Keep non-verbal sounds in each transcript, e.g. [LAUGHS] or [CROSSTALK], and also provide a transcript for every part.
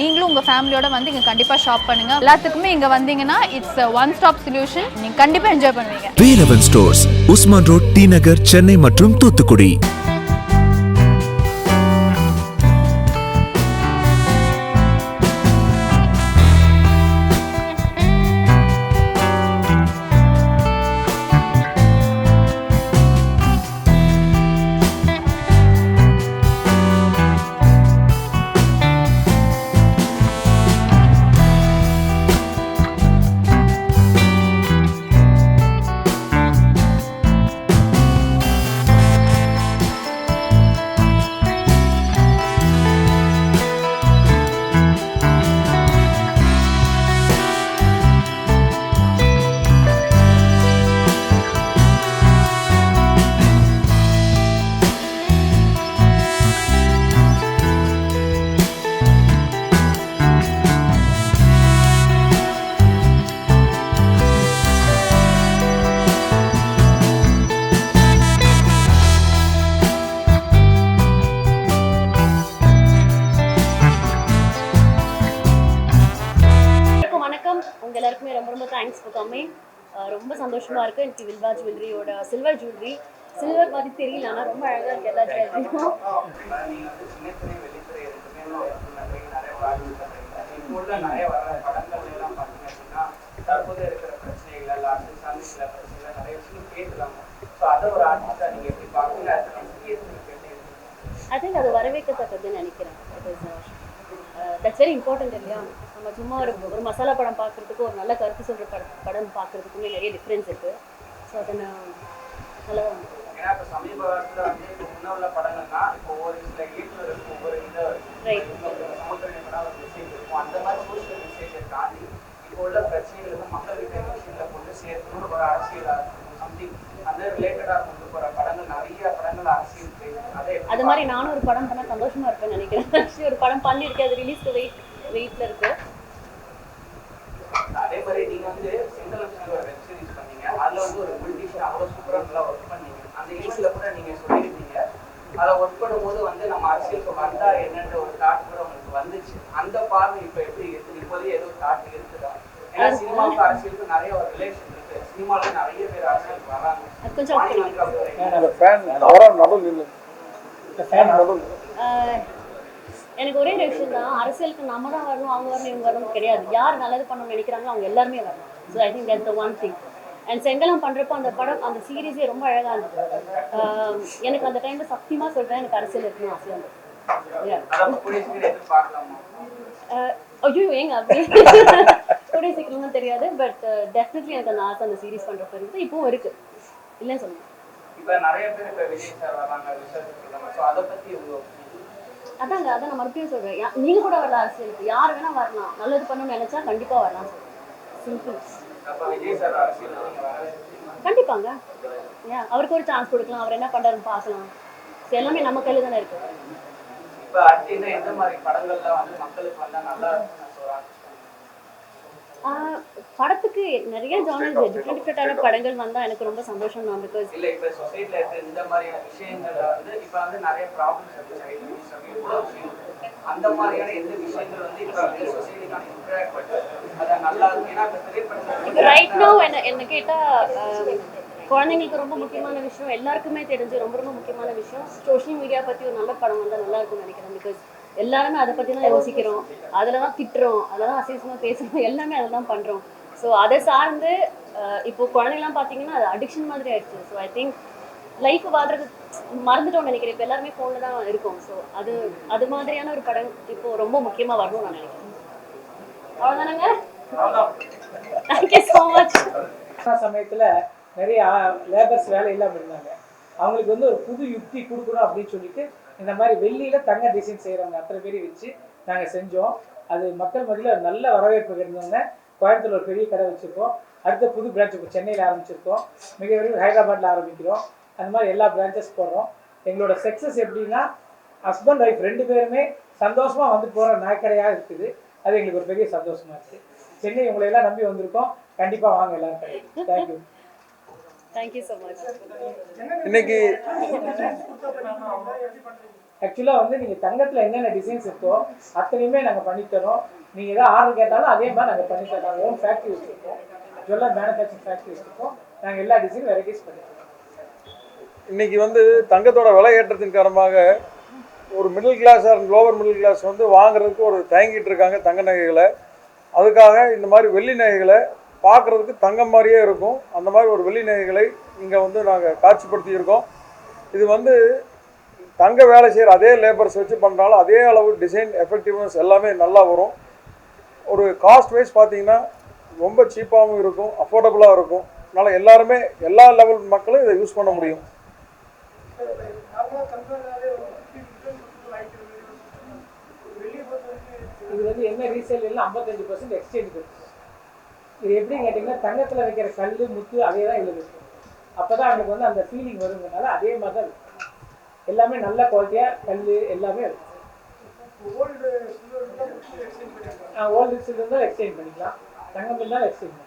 நீங்களும் உங்கள் ஃபேமிலியோட வந்து இங்கே கண்டிப்பாக ஷாப் பண்ணுங்கள் எல்லாத்துக்குமே இங்கே வந்தீங்கன்னா இட்ஸ் ஒன் ஸ்டாப் சொல்யூஷன் நீங்கள் கண்டிப்பாக என்ஜாய் பண்ணுவீங்க. Velavan stores Usman road T Nagar Chennai மற்றும் தூத்துக்குடி. தேங்க்ஸ் ஃபார் கம்மிங் ரொம்ப சந்தோஷமா இருக்கு. எனக்கு வில்வா ஜுவல்லரியோட சில்வர் ஜுவல்லரி. சில்வர் மாதிரி தெரியல ஆனா ரொம்ப அழகா இருக்கு எல்லா ஜுவல்லரியும் அதை அது வரவேற்கத்தக்கதுன்னு நினைக்கிறேன். தட்ஸ் வெரி இம்பார்ட்டன்ட் இல்லையா? நம்ம சும்மா ஒரு ஒரு மசாலா படம் பார்க்கறதுக்கு ஒரு நல்ல கருத்து சொல்ற படம் படம் பார்க்கறதுக்குமே நிறைய டிஃப்ரென்ஸ் இருக்கு. ஸோ அதை நான் நல்லா ஏன்னா இப்போ சமீப காலத்துல வந்து இப்போ முன்ன உள்ள படங்கள்னா இப்போ சில இயக்குநருக்கு ஒவ்வொரு இதை ரைட் சமுத்திர படம் ஒரு மெசேஜ் இருக்கும். அந்த மாதிரி சோஷியல் மெசேஜை தாண்டி இப்போ உள்ள பிரச்சனைகளுக்கு மக்கள்கிட்ட விஷயங்களை கொண்டு சேர்க்கணும்னு ஒரு அரசியலா சம்திங் அந்த ரிலேட்டடா கொண்டு போற படங்கள் நிறைய படங்கள் அரசியல் அதை மாதிரி நானும் ஒரு படம் பண்ணா சந்தோஷமா இருப்பேன்னு நினைக்கிறேன். [LAUGHS] ஒரு படம் பண்ணியிருக்கேன் அது ரிலீஸ்க்கு வெயிட் வெயிட்ல இருக்கு. அதே மாதிரி நீங்க வந்து செங்கலட்சுமி ஒரு வெப் சீரிஸ் பண்ணீங்க. அதுல வந்து ஒரு பிரிட்டிஷ் அவ்வளவு சூப்பரா நல்லா ஒர்க் பண்ணீங்க. அந்த ஏஜ்ல கூட நீங்க சொல்லியிருந்தீங்க. அதுல ஒர்க் பண்ணும்போது வந்து நம்ம அரசியலுக்கு வந்தா என்னன்ற ஒரு தாட் கூட உங்களுக்கு வந்துச்சு. அந்த பார்வை இப்ப எப்படி இருக்கு? இப்போதே ஏதோ தாட் இருக்குதா? ஏன்னா சினிமாவுக்கு அரசியலுக்கு நிறைய ஒரு ரிலேஷன் இருக்கு. சினிமால நிறைய பேர் அரசியலுக்கு வராங்க. அது கொஞ்சம் ஃபேன் நடுவில் ஃபேன் நடுவில் எனக்கு ஒரே ஒரு விஷயம் தான். அரசியலுக்கு நம்ம தான் வரணும் அவங்க வரணும் இவங்க வரணும் கிடையாது. யார் நல்லது பண்ணணும்னு நினைக்கிறாங்களோ அவங்க எல்லாருமே வரணும். So I think that's the one thing and செங்கலம் பண்றப்போ அந்த படம் அந்த சீரீஸே ரொம்ப அழகா இருந்தது. எனக்கு அந்த டைம்ல சத்தியமா சொல்றேன் எனக்கு அரசியல் இருக்கணும் ஆசையா இருந்தது ஐயோ ஏங்க அப்படி? [LAUGHS] சீக்கிரமா தெரியாது பட் டெஃபினெட்லி எனக்கு அந்த ஆசை அந்த சீரீஸ் பண்றப்ப இருந்து இப்பவும் இருக்கு. இல்லைன்னு சொல்லுங்க. இப்ப நிறைய பேர் இப்ப விஜய் சார் வராங்க ரிசர்ச் அதை opinion? அதாங்க அதான் நான் மறுபடியும் சொல்றேன். நீங்க கூட வரலாம் அரசியலுக்கு. யார் வேணா வரலாம். நல்லது பண்ணணும்னு நினைச்சா கண்டிப்பா வரலாம் சொல்றேன் சிம்பிள் கண்டிப்பாங்க. ஏன்? அவருக்கு ஒரு சான்ஸ் கொடுக்கலாம். அவர் என்ன பண்றாருன்னு பார்க்கலாம். எல்லாமே நம்ம கையில தானே இருக்கு இப்ப அடுத்து இன்னும் எந்த மாதிரி படங்கள்லாம் வந்து மக்களுக்கு வந்தா நல்லா இருக்கும்னு சொல்றாங்க ஆஹ் படத்துக்கு நிறைய ஜானர்ஸ் டிஃப்ரெண்ட் டிஃப்ரெண்டான படங்கள் வந்தா எனக்கு ரொம்ப சந்தோஷம் தான் பிகாஸ் இல்ல இப்ப சொசைட்டில இருக்க இந்த மாதிரியான விஷயங்கள்ல வந்து இப்ப வந்து நிறைய ப்ராப்ளம்ஸ் இருக்கு. சைல்டு இவ்வளவு விஷயம் இருக்கு. அந்த மாதிரியான எந்த விஷயங்கள் வந்து இப்ப வந்து சொசைட்டிக்கான இன்டராக்ட் பண்ணுறது அது நல்லா இருக்கு. ஏன்னா இப்ப திரைப்படத்துல இப்போ ரைட் நோ என்ன என்ன கேட்டா ஆஹ், குழந்தைங்களுக்கு ரொம்ப முக்கியமான விஷயம் எல்லாருக்குமே தெரிஞ்சு ரொம்ப ரொம்ப முக்கியமான விஷயம் சோஷியல் மீடியா பத்தி ஒரு நல்ல படம் வந்தா நல்லா இருக்கும்னு நினைக்கிறேன் பிகாஸ் எல்லாருமே அதை பற்றி தான் யோசிக்கிறோம். அதில் தான் திட்டுறோம். அதில் தான் அசிசமா பேசுறோம். எல்லாமே அதை தான் பண்றோம். ஸோ அதை சார்ந்து ஆஹ், இப்போ குழந்தைங்களாம் பார்த்தீங்கன்னா அது அடிக்ஷன் மாதிரி ஆயிடுச்சு. ஸோ ஐ திங்க் லைஃப் வாழ்றது மறந்துட்டோம்னு நினைக்கிறேன். இப்போ எல்லாருமே ஃபோனில் தான் இருக்கும். ஸோ அது அது மாதிரியான ஒரு படம் இப்போ ரொம்ப முக்கியமா வரணும்னு நான் நினைக்கிறேன். அவ்வளோதானங்க தேங்க்யூ ஸோ மச் சமயத்தில் சமயத்துல நிறைய லேபர்ஸ் வேலை இல்லாம இருந்தாங்க. அவங்களுக்கு வந்து ஒரு புது யுக்தி கொடுக்கணும் அப்படின்னு சொல்லிட்டு இந்த மாதிரி வெள்ளியில தங்க டிசைன் செய்யறவங்க அத்தனை பேரையும் வச்சு நாங்க செஞ்சோம். அது மக்கள் மத்தியில் நல்ல வரவேற்பு இருந்தவங்க கோயம்புத்தூர் ஒரு பெரிய கடை வச்சிருக்கோம். அடுத்த புது பிரான்ச் இப்போ சென்னையில் ஆரம்பிச்சிருக்கோம். மிக விரைவில் ஹைதராபாத்ல ஆரம்பிக்கிறோம். அந்த மாதிரி எல்லா பிரான்ச்சஸ் போடுறோம் எங்களோட சக்ஸஸ் எப்படின்னா ஹஸ்பண்ட் ஒய்ஃப் ரெண்டு பேருமே சந்தோஷமா வந்து போற நகைக்கடையாக இருக்குது. அது எங்களுக்கு ஒரு பெரிய சந்தோஷமா இருக்கு. சென்னை உங்களை எல்லாம் நம்பி வந்திருக்கோம். கண்டிப்பா வாங்க எல்லாரும் தேங்க்யூ தேங்க்யூ ஸோ மச் இன்னைக்கு ஆக்சுவலாக வந்து நீங்கள் தங்கத்தில் என்னென்ன டிசைன்ஸ் இருக்கோ அத்தனையுமே நாங்கள் பண்ணித்தரோம். நீங்கள் எதாவது ஆர்டர் கேட்டாலும் அதே மாதிரி நாங்கள் பண்ணித்தரோம் நாங்கள் ஓன் ஃபேக்ட்ரி வச்சுருக்கோம். ஜுவல்லர் மேனுஃபேக்சரிங் ஃபேக்ட்ரி வச்சுருக்கோம். நாங்கள் எல்லா டிசைன் வெரைட்டிஸ் பண்ணித்தரோம். இன்னைக்கு வந்து தங்கத்தோட விலை ஏற்றத்தின் காரணமாக ஒரு middle class or lower middle class வந்து வாங்குறதுக்கு ஒரு தயங்கிட்டு இருக்காங்க தங்க நகைகளை. அதுக்காக இந்த மாதிரி வெள்ளி நகைகளை பார்க்குறதுக்கு தங்கம் மாதிரியே இருக்கும். அந்த மாதிரி ஒரு வெள்ளி நகைகளை இங்கே வந்து நாங்கள் காட்சிப்படுத்தியிருக்கோம். இது வந்து தங்க வேலை செய்கிற அதே லேபர்ஸ் வச்சு பண்ணுறாலும் அதே அளவு டிசைன் எஃபெக்டிவ்னஸ் எல்லாமே நல்லா வரும். ஒரு காஸ்ட் வைஸ் பார்த்தீங்கன்னா ரொம்ப சீப்பாகவும் இருக்கும் அஃபோர்டபுளாக இருக்கும். அதனால் எல்லாருமே எல்லா லெவல் மக்களும் இதை யூஸ் பண்ண முடியும். இது வந்து என்ன ரீசேல் இல்லை ஐம்பத்தஞ்சு பர்சன்ட் எக்ஸ்சேஞ்ச் இது எப்படின்னு கேட்டிங்கன்னா தங்கத்தில் வைக்கிற கல் முத்து அதே தான் இதில் இருக்கும். அப்போ தான் அவனுக்கு வந்து அந்த ஃபீலிங் வருங்கிறனால அதே மாதிரி தான் இருக்கும். எல்லாமே நல்ல குவாலிட்டியாக கல் எல்லாமே இருக்கும். ஓல்டு சில்வர் இருந்தால் எக்ஸ்சேஞ்ச் பண்ணிக்கலாம். தங்கம் இருந்தாலும் எக்ஸ்சேஞ்ச் பண்ணிக்கலாம்.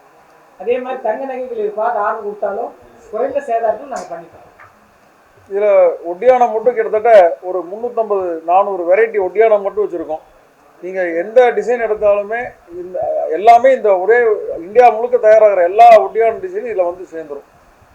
அதே மாதிரி தங்க நகைகள் இது பார்த்து ஆர்டர் கொடுத்தாலும் குறைந்த சேதாரத்தில் நாங்கள் பண்ணிக்கலாம். இதில் ஒட்டியானம் மட்டும் கிட்டத்தட்ட ஒரு முந்நூற்றம்பது நானூறு வெரைட்டி ஒட்டியானம் மட்டும் வச்சுருக்கோம். நீங்கள் எந்த டிசைன் எடுத்தாலுமே இந்த எல்லாமே இந்த ஒரே இந்தியா முழுக்க தயாராகிற எல்லா ஒட்டியான டிசைனும் இதில் வந்து சேர்ந்துரும்.